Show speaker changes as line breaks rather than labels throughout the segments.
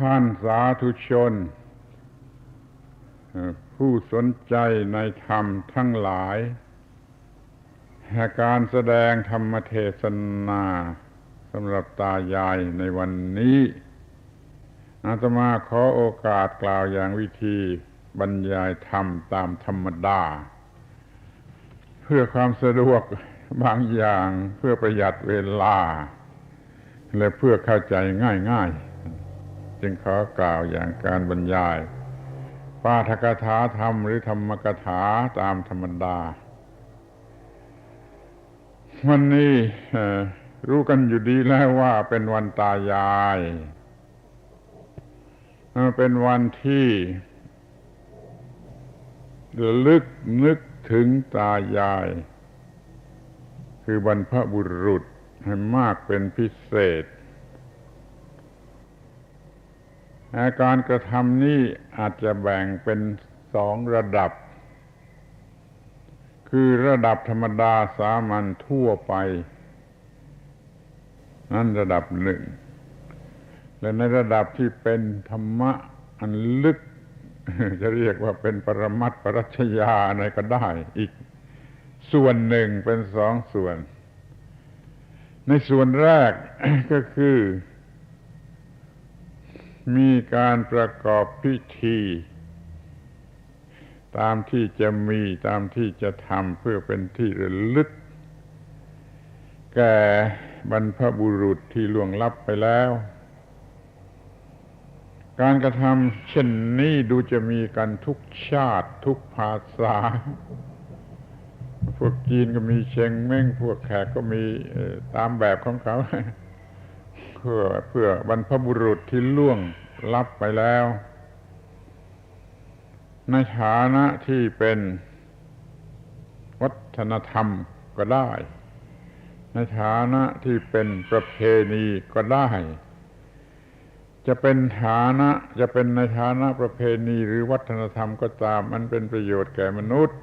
ท่านสาธุชน ผู้สนใจในธรรมทั้งหลายแห่การแสดงธรรมเทศนาสำหรับตายายในวันนี้อาตมาขอโอกาสกล่าวอย่างวิธีบรรยายธรรมตามธรรมดา เพื่อความสะดวกบางอย่างเพื่อประหยัดเวลา และเพื่อเข้าใจง่ายๆ จึงขอกล่าวอย่างการบรรยาย ปาทกถาธรรมหรือธรรมกถาตามธรรมดา วันนี้รู้กันอยู่ดีแล้วว่าเป็นวันตายาย เป็นวันที่ระลึกนึกถึงตายาย คือบรรพบุรุษให้มากเป็นพิเศษ อาการกระทำนี้อาจจะแบ่งเป็นสองระดับ คือระดับธรรมดาสามัญทั่วไป นั่นระดับหนึ่ง และในระดับที่เป็นธรรมะอันลึก จะเรียกว่าเป็นปรมัตปรัชญาอะไรก็ได้อีก ส่วนหนึ่งเป็นสองส่วน ในส่วนแรกก็คือ มีการประกอบพิธี ตามที่จะมีตามที่จะทำเพื่อเป็นที่ระลึก แก่บรรพบุรุษที่ล่วงลับไปแล้ว การกระทำเช่นนี้ดูจะมีกันทุกชาติทุกภาษา พวกจีนก็มีเชงเม้งพวกแขกก็มีตามแบบของเขา เพื่อเพื่อบรรพบุรุษที่ล่วงลับไปแล้ว ในฐานะที่เป็นวัฒนธรรมก็ได้ ในฐานะที่เป็นประเพณีก็ได้ จะเป็นฐานะจะเป็นในฐานะประเพณีหรือวัฒนธรรมก็ตาม มันเป็นประโยชน์แก่มนุษย์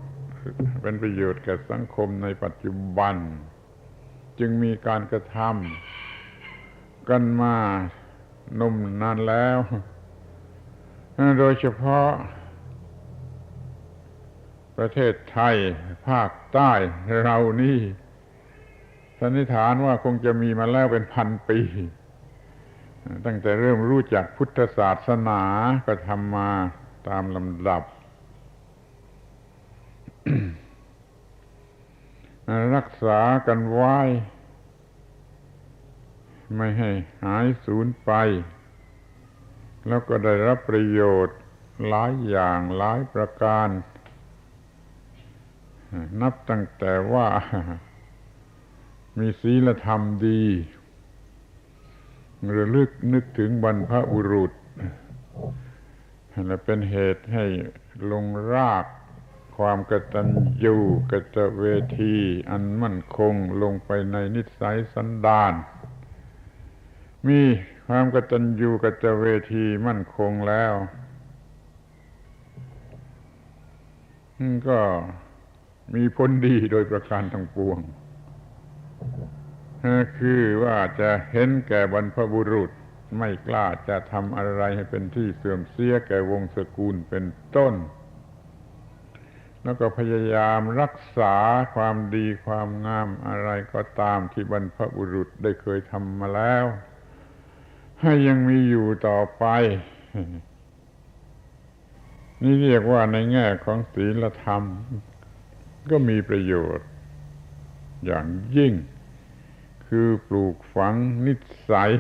เป็นประโยชน์แก่สังคมในปัจจุบัน จึงมีการกระทำ กันมานมนานแล้ว โดยเฉพาะ ประเทศไทย ภาคใต้เรานี่สันนิษฐานว่าคงจะมีมาแล้วเป็นพันปี ตั้งแต่เริ่มรู้จักพุทธศาสนาก็ทำมาตามลำดับ รักษากันไว้ ไม่ให้หายสูญไป แล้วก็ได้รับประโยชน์หลายอย่างหลายประการ นับตั้งแต่ว่า มีศีลธรรมดีระลึกนึกถึงบรรพบุรุษและเป็นเหตุให้ลงรากความกตัญญูกตเวที อันมั่นคงลงไปในนิสัยสันดาน มีความกตัญญูกตเวทีมั่นคงแล้วก็มีผลดีโดยประการทั้งปวง คือว่าจะเห็นแก่บรรพบุรุษไม่กล้าจะทำอะไรให้เป็นที่เสื่อมเสียแก่วงศกุลเป็นต้น แล้วก็พยายามรักษาความดีความงามอะไรก็ตามที่บรรพบุรุษได้เคยทำมาแล้ว ให้ยังมีอยู่ต่อไป นี่เรียกว่าในแง่ของศีลธรรม ก็มีประโยชน์ อย่างยิ่ง คือปลูกฝังนิสัย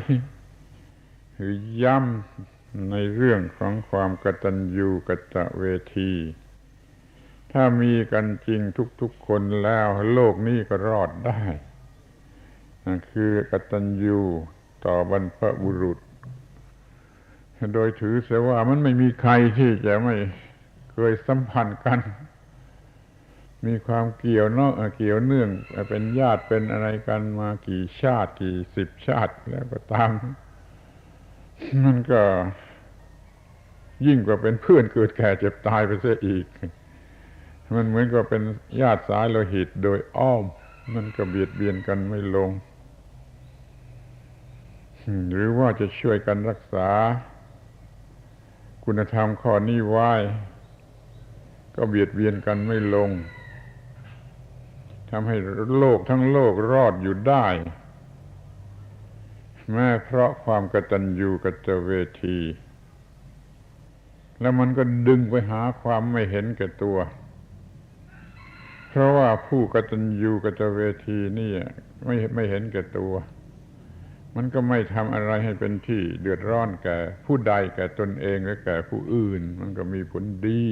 คือย้ำในเรื่องของความกตัญญูกตเวที ถ้ามีกันจริงทุกๆคนแล้ว โลกนี้ก็รอดได้คือกตัญญู ต่อบรรพบุรุษ โดยถือเสียว่ามันไม่มีใครที่จะไม่เคยสัมพันธ์กัน มีความเกี่ยวเนาะเกี่ยวเนื่องเป็นญาติเป็นอะไรกันมากี่ชาติกี่สิบชาติแล้วก็ตามมันก็ยิ่งกว่าเป็นเพื่อนเกิดแก่เจ็บตายไปเสียอีก มันเหมือนกับเป็นญาติสายโลหิตโดยอ้อม มันก็เบียดเบียนกันไม่ลง หรือว่าจะช่วยกันรักษา คุณธรรมข้อนี้ไว้ ก็เบียดเบียนกันไม่ลงทำให้โลกทั้งโลกรอดอยู่ได้ แม้เพราะความกตัญญูกตเวที แล้วมันก็ดึงไปหาความไม่เห็นแก่ตัว เพราะว่าผู้กตัญญูกตเวทีนี่ไม่ไม่เห็นแก่ตัว มันก็ไม่ทำอะไรให้เป็นที่เดือดร้อนแก่ ผู้ใดแก่ตนเองและแก่ผู้อื่น มันก็มีผลดี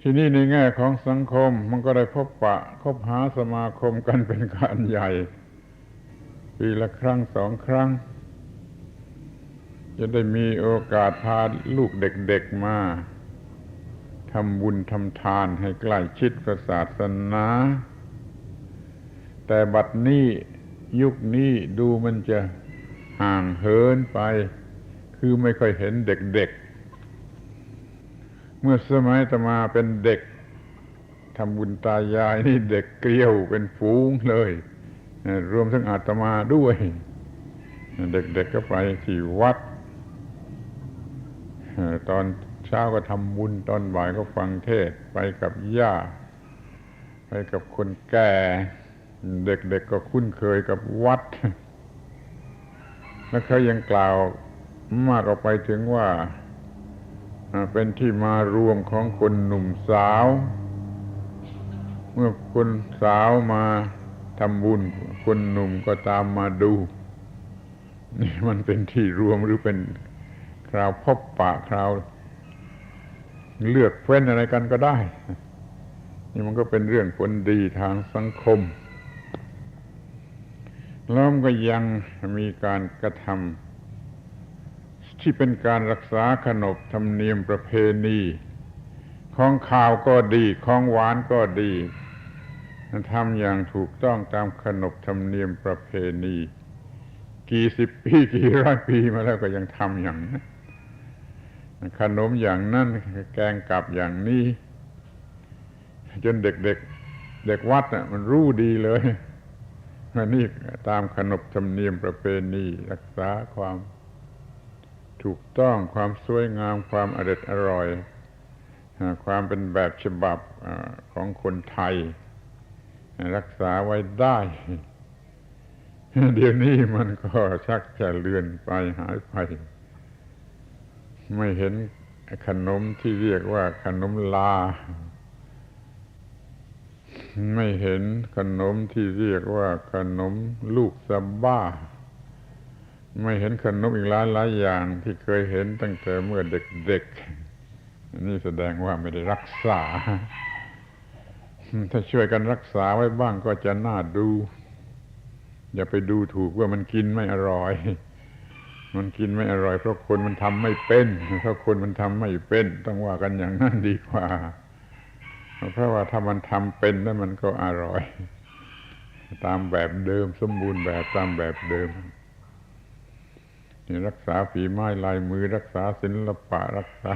ที่นี่ในแง่ของสังคม มันก็ได้พบปะคบหาสมาคมกันเป็นการใหญ่ ปีละครั้งสองครั้ง จะได้มีโอกาสพาลูกเด็กๆมาทำบุญทำทานให้ใกล้ชิดกับศาสนา แต่บัดนี้ ยุคนี้ดูมันจะห่างเหินไป คือไม่ค่อยเห็นเด็กๆ เมื่อสมัยตมาเป็นเด็กทำบุญตายายนี่เด็กเกลียวเป็นฝูงเลย รวมทั้งอาตมาด้วย เด็กๆก็ไปที่วัด ตอนเช้าก็ทำบุญตอนบ่ายก็ฟังเทศไปกับย่า ไปกับคนแก่ เด็กๆก็คุ้นเคยกับวัด แล้วเขายังกล่าวมากออกไปถึงว่า เป็นที่มารวมของคนหนุ่มสาว เมื่อคนสาวมาทำบุญ คนหนุ่มก็ตามมาดู นี่มันเป็นที่รวมหรือเป็นคราวพบปะคราวเลือกเฟ้นอะไรกันก็ได้ นี่มันก็เป็นเรื่องผลดีทางสังคม แล้วมันก็ยังมีการกระทำที่เป็นการรักษาขนบธรรมเนียมประเพณี ของข่าวก็ดีของหวานก็ดีทำอย่างถูกต้องตามขนบธรรมเนียมประเพณี กี่สิบปีกี่ร้อยปีมาแล้วก็ยังทำอย่างนั้นขนมอย่างนั้นแกงกับอย่างนี้ จนเด็กๆเเด็กวัดน่ะมันรู้ดีเลย นี่ตามขนบธรรมเนียมประเพณีรักษาความถูกต้องความสวยงามความอร็ดอร่อย ความเป็นแบบฉบับของคนไทย รักษาไว้ได้ เดี๋ยวนี้มันก็ชักจะเลือนไปหายไป ไม่เห็นขนมที่เรียกว่าขนมลา ไม่เห็นขนมที่เรียกว่าขนมลูกสะบ้า ไม่เห็นขนมอีกหลายหลายอย่างที่เคยเห็นตั้งแต่เมื่อเด็กๆนี่แสดงว่าไม่ได้รักษา ถ้าช่วยกันรักษาไว้บ้างก็จะน่าดู อย่าไปดูถูกว่ามันกินไม่อร่อย มันกินไม่อร่อยเพราะคนมันทำไม่เป็นเพราะคนมันทำไม่เป็น ต้องว่ากันอย่างนั้นดีกว่า เพราะว่าถ้ามันทำเป็นแล้วมันก็อร่อย ตามแบบเดิม สมบูรณ์แบบตามแบบเดิมรักษาฝีไม้ลายมือรักษาศิลปะรักษา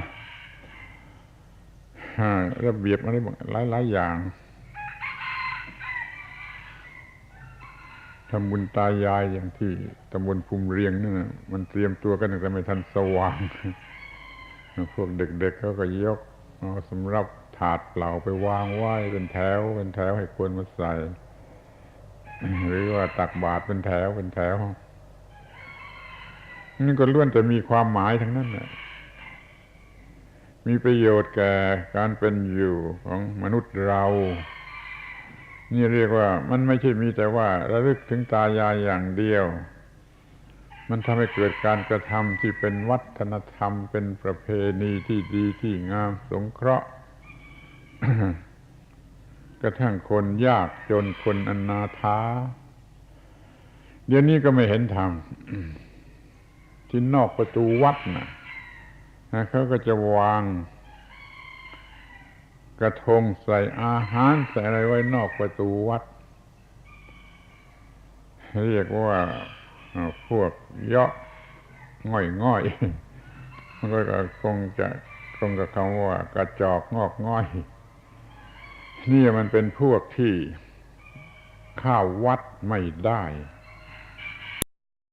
ระเบียบอะไรหลายหลายอย่างทำบุญตายายอย่างที่ตำบลภูมิเรียงนั่นมันเตรียมตัวกันตั้งแต่ไม่ทันสว่าง พวกเด็กๆเเขาก็ยกเอาสำรับ ถาดเปล่าไปวางไหว้เป็นแถว เป็นแถวให้คนมาใส่ หรือว่าตักบาตรเป็นแถวเป็นแถวนี่ก็ล้วนแต่มีความหมายทั้งนั้นแหละมีประโยชน์แก่การเป็นอยู่ของมนุษย์เรา นี่เรียกว่ามันไม่ใช่มีแต่ว่า ระลึกถึงตายายอย่างเดียว มันทำให้เกิดการกระทำที่เป็นวัฒนธรรมเป็นประเพณีที่ดีที่งามสงเคราะห์ กระทั่งคนยากจนคนอนาถาเดี๋ยวนี้ก็ไม่เห็นทำที่นอกประตูวัดนะ่ะเขาก็จะวาง กระทงใส่อาหารใส่อะไรไว้นอกประตูวัด เรียกว่าพวกเยาะง่อยง่อยมันก็คงจะคงกับคำว่ากระจอกงอกง่อย นี่มันเป็นพวกที่ข้าววัดไม่ได้